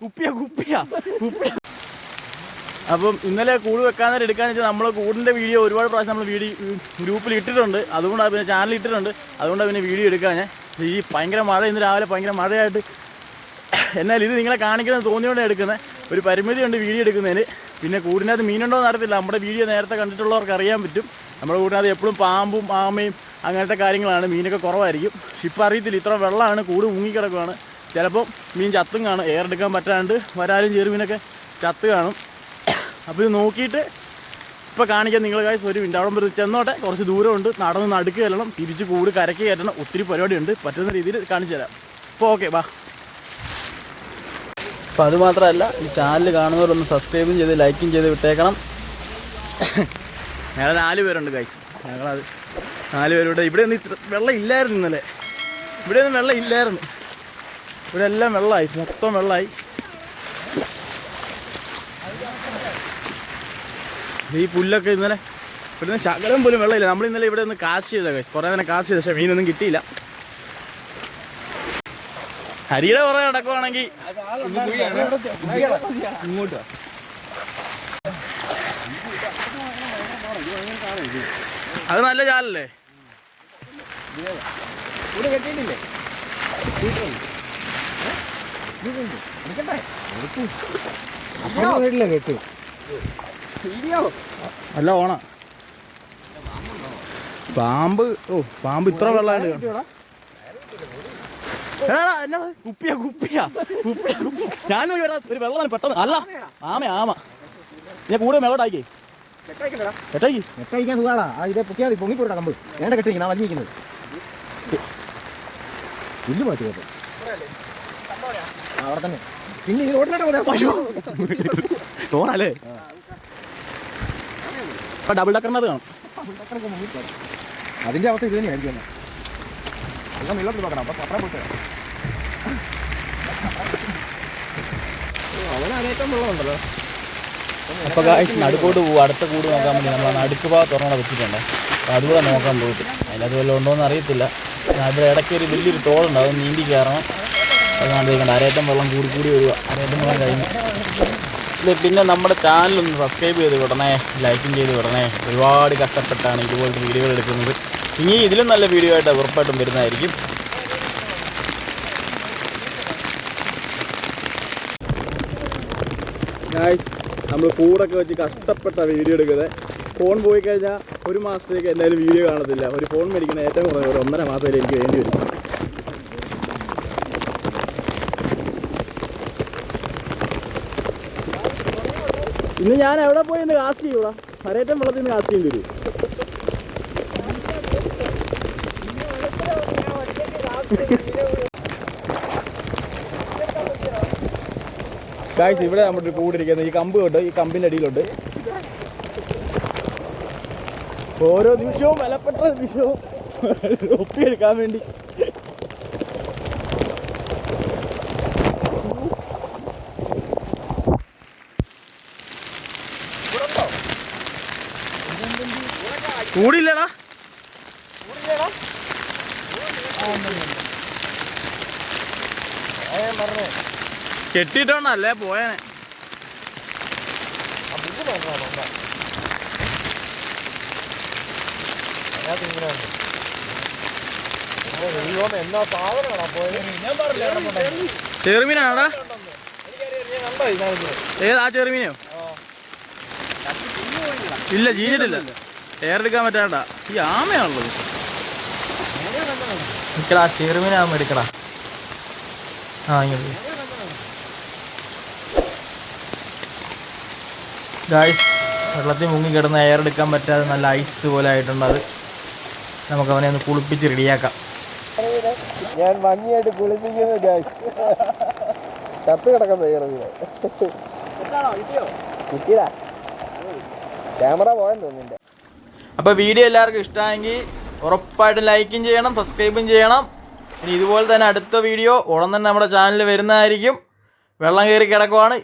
കുപ്പിയാ കുപ്പിയാ കുപ്പിയാ. അപ്പം ഇന്നലെ കൂട് വെക്കാൻ നേരം എടുക്കാന്ന് വെച്ചാൽ നമ്മൾ കൂടിന്റെ വീഡിയോ ഒരുപാട് പ്രാവശ്യം നമ്മൾ വീഡിയോ ഗ്രൂപ്പിൽ ഇട്ടിട്ടുണ്ട്. അതുകൊണ്ടാണ് പിന്നെ ചാനലിൽ ഇട്ടിട്ടുണ്ട്. അതുകൊണ്ടാണ് പിന്നെ വീഡിയോ എടുക്കാൻ ഞാൻ. ഈ ഭയങ്കര മഴ ഇന്ന് രാവിലെ ഭയങ്കര മഴയായിട്ട് എന്നാൽ ഇത് നിങ്ങളെ കാണിക്കുന്നത് തോന്നിയോണ്ട് എടുക്കുന്നത് ഒരു പരിമിതി ഉണ്ട് വീഡിയോ എടുക്കുന്നതിന്. പിന്നെ കൂടിനകത്ത് മീനുണ്ടോ എന്ന് അറിയത്തില്ല. നമ്മുടെ വീഡിയോ നേരത്തെ കണ്ടിട്ടുള്ളവർക്ക് അറിയാൻ പറ്റും. നമ്മുടെ കൂടിനകത്ത് എപ്പോഴും പാമ്പും ആമയും അങ്ങനത്തെ കാര്യങ്ങളാണ്. മീനൊക്കെ കുറവായിരിക്കും. പക്ഷെ ഇപ്പം അറിയത്തില്ല. ഇത്ര വെള്ളമാണ് കൂട് മുങ്ങിക്കിടക്കുവാണ് ചിലപ്പോൾ മീൻ ചത്തും കാണും എയർ എടുക്കാൻ പറ്റാണ്ട് വരാലും ചെറുമീനൊക്കെ ചത്ത് കാണും. അപ്പോൾ ഇത് നോക്കിയിട്ട് ഇപ്പോൾ കാണിക്കാൻ നിങ്ങൾ കാര്യം ഒരു മിനിറ്റ്. അവിടെ വരെ ചെന്നോട്ടെ. കുറച്ച് ദൂരമുണ്ട്. നടന്ന് നടുക്ക് കയറണം. തിരിച്ച് കൂട് കരക്ക് കയറ്റണം. ഒത്തിരി പരിപാടിയുണ്ട്. പറ്റുന്ന രീതിയിൽ കാണിച്ചു തരാം. അപ്പോൾ ഓക്കെ വാ. അപ്പോൾ അത് മാത്രമല്ല ഈ ചാനൽ കാണുന്നവരൊന്ന് സബ്സ്ക്രൈബും ചെയ്ത് ലൈക്കും ചെയ്ത് വിട്ടേക്കണം. ഞങ്ങൾ നാല് പേരുണ്ട് കാശ് ഞങ്ങളത് നാല് പേരുടെ. ഇവിടെ ഒന്നും ഇത്ര വെള്ളം ഇല്ലായിരുന്നു ഇന്നലെ. ഇവിടെ ഒന്നും വെള്ളം ഇല്ലായിരുന്നു. ഇവിടെ എല്ലാം വെള്ളമായി മൊത്തം വെള്ളമായി. ഈ പുല്ലൊക്കെ ഇന്നലെ ഇവിടെ നിന്ന് ശകലം പോലും വെള്ളമില്ല. നമ്മൾ ഇന്നലെ ഇവിടെ നിന്ന് കാശ് ചെയ്ത ഗൈസ് കുറേ നേരം കാശ് ചെയ്ത പക്ഷേ മീനൊന്നും കിട്ടിയില്ല. ഹരിയുടെ കുറേ നടക്കുവാണെങ്കിൽ അത് നല്ല ചാലല്ലേ? ഇവിടെ കേട്ടു അല്ല ഓണ. പാമ്പ് ഓ പാമ്പ് ഇത്ര വെള്ളം എടാ, എന്നാ കുപ്പിയ കുപ്പിയാ. കുപ്പിയാ കുപ്പിയാ. കുപ്പി. ഞാൻ ഒരു വെള്ളം പെട്ടെന്ന്. അല്ല ആമ ആമ. ഞാൻ കൂടുതൽ കെട്ടഴിക്കാൻ സുഖാടാ. ആ ഇതേ പൊക്കിയാതി പൊങ്ങിപ്പോട്ടാ കമ്പ്. വേണ്ട കെട്ടിരിക്കണം ആ വലിയിരിക്കുന്നത് ഇല്ല മാറ്റി കേട്ടോ അവിടെ തന്നെ. പിന്നെ ഈ റോഡിലോട്ട് തോണല്ലേ? ഇപ്പൊ ഡബിൾ ഡക്കറിനത് കാണും. അതിന്റെ അവസ്ഥ ഇത് തന്നെയായിരിക്കും വെള്ളത്തിൽ നോക്കണം. അപ്പൊ പത്രം പൊട്ടുക അവനേറ്റവും വെള്ളമുണ്ടല്ലോ. അപ്പൊ ഗായ്സ് നടുക്കോട്ട് പോകും അടുത്ത കൂട് നോക്കാൻ വേണ്ടി നമ്മൾ അടുക്ക് ഭാഗത്ത് ഒരെണ്ണം വെച്ചിട്ടുണ്ട്. അപ്പോൾ അതുകൂടെ നോക്കാൻ പോയിട്ട്. അതിനകത്ത് വല്ലതും ഉണ്ടോ എന്ന് അറിയത്തില്ല. അതിന്റെ ഇടയ്ക്ക് ഒരു വലിയൊരു തോടുണ്ട്. അത് നീന്തി കയറണം. അത് കണ്ടിരിക്കണ്ട അരയറ്റം വെള്ളം കൂടി കൂടി വരിക. അരയറ്റം വെള്ളം കഴിഞ്ഞു. ഇത് പിന്നെ നമ്മുടെ ചാനലൊന്ന് സബ്സ്ക്രൈബ് ചെയ്ത് വിടണേ. ലൈക്കും ചെയ്ത് വിടണേ. ഒരുപാട് കഷ്ടപ്പെട്ടാണ് ഇതുപോലത്തെ വീഡിയോകൾ എടുക്കുന്നത്. ഇനി ഇതിലും നല്ല വീഡിയോ ആയിട്ട് ഉറപ്പായിട്ടും വരുന്നതായിരിക്കും. നമ്മൾ കൂടൊക്കെ വെച്ച് കഷ്ടപ്പെട്ട വീഡിയോ എടുക്കുന്നത്. ഫോൺ പോയി കഴിഞ്ഞാൽ ഒരു മാസത്തേക്ക് എന്തായാലും വീഡിയോ കാണത്തില്ല. ഒരു ഫോൺ മേടിക്കുന്ന ഏറ്റവും കുറഞ്ഞ ഒരു ഒന്നര മാസം വരെ എനിക്ക് വേണ്ടി വരും. ഇന്ന് ഞാൻ എവിടെ പോയി ഇന്ന് കാസ്റ്റ് ചെയ്യൂടാ? പരേറ്റം വെള്ളത്തിൽ നിന്ന് കാസ്റ്റ് ചെയ്യേണ്ടി വരും. ഗായ്സ് ഇവിടെ നമ്മുടെ കൂടിരിക്കുന്നത് ഈ കമ്പ് കൊണ്ട്? ഈ കമ്പിന്റെ അടിയിലുണ്ട്. ഓരോ നിമിഷവും വിലപ്പെട്ട നിമിഷവും ഒപ്പിയെടുക്കാൻ വേണ്ടി കൂടില്ലടാ കെട്ടിട്ടോണ്ടല്ലേ പോയേനെ. ചെറുമീനാണോടാ? ഏതാ ചെറുമീനോ? ഇല്ല ജീനിട്ടില്ല എയർ എടുക്കാൻ പറ്റാണ്ടാ. ഈ ആമയാണുള്ളത് എടുക്കടാ ആമ എടുക്കടാ. ആ ഇങ്ങോട്ട് ഗായ്സ് വെള്ളത്തിൽ മുങ്ങി കിടന്ന് എയർ എടുക്കാൻ പറ്റാതെ നല്ല ഐസ് പോലെ ആയിട്ടുണ്ട് അത്. നമുക്ക് അവനെ ഒന്ന് കുളിപ്പിച്ച് റെഡിയാക്കാം ഞാൻ ഭംഗിയായിട്ട് കുളിപ്പിക്കുന്നു ഗായ്സ് ചത്ത് കിടക്കുന്ന ഇറങ്ങിയത് കിട്ടിയതാ ക്യാമറ പോയെന്ന് തോന്നുന്നുണ്ട് അപ്പോൾ വീഡിയോ എല്ലാവർക്കും ഇഷ്ടമായെങ്കിൽ ഉറപ്പായിട്ടും ലൈക്കും ചെയ്യണം സബ്സ്ക്രൈബും ചെയ്യണം. ഇനി ഇതുപോലെ തന്നെ അടുത്ത വീഡിയോ ഉടൻ തന്നെ നമ്മുടെ ചാനലിൽ വരുന്നതായിരിക്കും. വെള്ളം കയറി കിടക്കുവാണ്.